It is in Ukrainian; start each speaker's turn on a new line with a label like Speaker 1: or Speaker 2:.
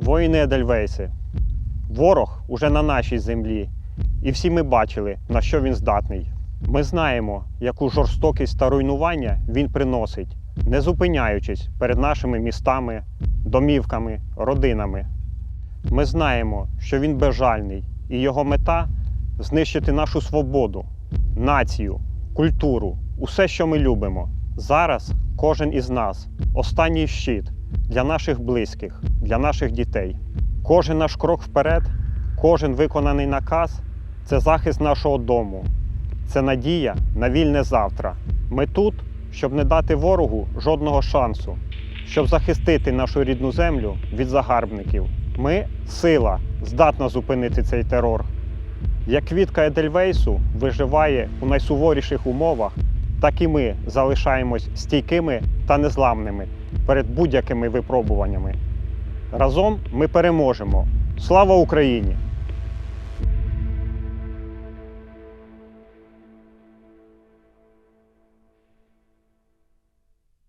Speaker 1: Воїни Едельвейси. Ворог уже на нашій землі, і всі ми бачили, на що він здатний. Ми знаємо, яку жорстокість та руйнування він приносить, не зупиняючись перед нашими містами, домівками, родинами. Ми знаємо, що він безжальний, і його мета знищити нашу свободу, націю, культуру, усе, що ми любимо. Зараз кожен із нас останній щит для наших близьких, для наших дітей. Кожен наш крок вперед, кожен виконаний наказ це захист нашого дому, це надія на вільне завтра. Ми тут, щоб не дати ворогу жодного шансу, щоб захистити нашу рідну землю від загарбників. Ми сила, здатна зупинити цей терор. Як квітка Едельвейсу виживає у найсуворіших умовах, так і ми залишаємось стійкими та незламними перед будь-якими випробуваннями. Разом ми переможемо. Слава Україні!